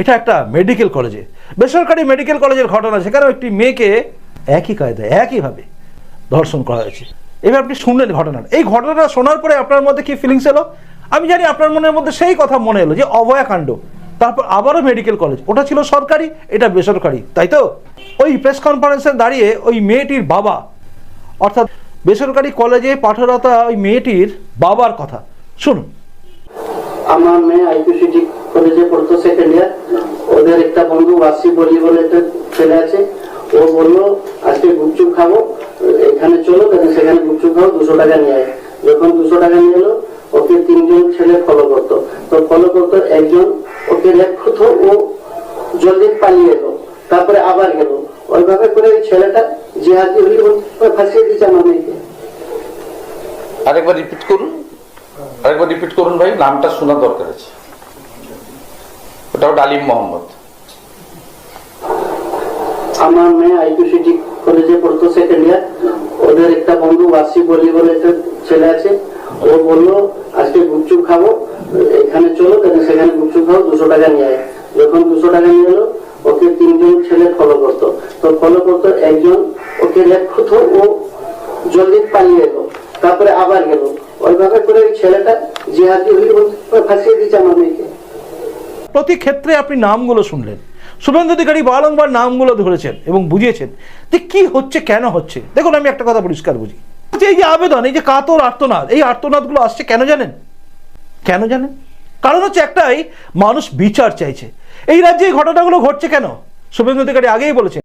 এটা একটা মেডিকেল কলেজে বেসরকারি মেডিকেল কলেজের ঘটনা, সেখানেও একটি মেয়েকে একই কায়দায়, একইভাবে ধর্ষণ করা হয়েছে। এবার আপনি শুনলেন ঘটনাটা। এই ঘটনাটা শোনার পরে আপনার মধ্যে কি ফিলিংস এলো? আমি জানি আপনার মনের মধ্যে সেই কথা মনে এলো যে অভয়াকাণ্ড তারপর আবারও মেডিকেল কলেজ ওটা ছিল সরকারি, এটা বেসরকারি, তাই তো? ওই প্রেস কনফারেন্সে দাঁড়িয়ে ওই মেয়েটির বাবা, অর্থাৎ বেসরকারি কলেজে পাঠরতা ওই মেয়েটির বাবার কথা। শুনুন। আমার মেয়ে আইপিসিটি কলেজে পড়তো সেকেন্ড ইয়ার ওদের একটা বন্ধু ওয়াসি বলি বলে একটা ছেলে আছে। ও বলল, আজকে গুপচুপ খাব, এখানে চলো, তাহলে সেখানে গুপচুপ খাব, দুশো টাকা নিয়ে আয়। যখন দুশো টাকা নিয়ে এলো, ওকে তিনজন ছেলে ফলো করতো। তো ফলো করতো একজন, ওকে রেখতো, ও জলদি পালিয়ে এলো, তারপরে আবার গেল। ওইভাবে করে ওই ছেলেটা জিহাদি হলি ফাঁসিয়ে দিচ্ছে আমার মেয়েকে আরেকবার রিপিট করুন। আরেকবার রিপিট করুন ভাই, নামটা শোনা দরকার আছে। ডালিম মোহাম্মদ। আমার মেয়ে কলেজে পড়তো সেকেন্ড ইয়ার ওদের একটা বন্ধু বলি বলে ছেলে আছে। ও বলল, আজকে গুপচুপ খাব, এখানে চলো সেখানে গুপচুপ খাব, দুশো টাকা নিয়ে যখন দুশো টাকা নিয়ে এলো, ওকে তিনজন ছেলে ফলো করতো। তো ফলো করতো একজন, ওকে রেখতো ও জলদি পালিয়ে এলো, তারপরে আবার গেল। ওইভাবে করে ওই ছেলেটা জিহাদি হলি ফাঁসিয়ে দিচ্ছে আমার মেয়েকে প্রতি ক্ষেত্রে আপনি নামগুলো শুনলেন। শুভেন্দু অধিকারী বারংবার নামগুলো ধরেছেন এবং বুঝিয়েছেন যে কি হচ্ছে, কেন হচ্ছে। দেখুন, আমি একটা কথা পরিষ্কার বুঝি। এই যে আবেদন, এই যে কাতর আর্তনাদ, এই আর্তনাদগুলো আসছে কেন জানেন? কেন জানেন? কারণ হচ্ছে একটাই, মানুষ বিচার চাইছে। এই রাজ্যে এই ঘটনাগুলো ঘটছে কেন? শুভেন্দু অধিকারী আগেই বলেছেন।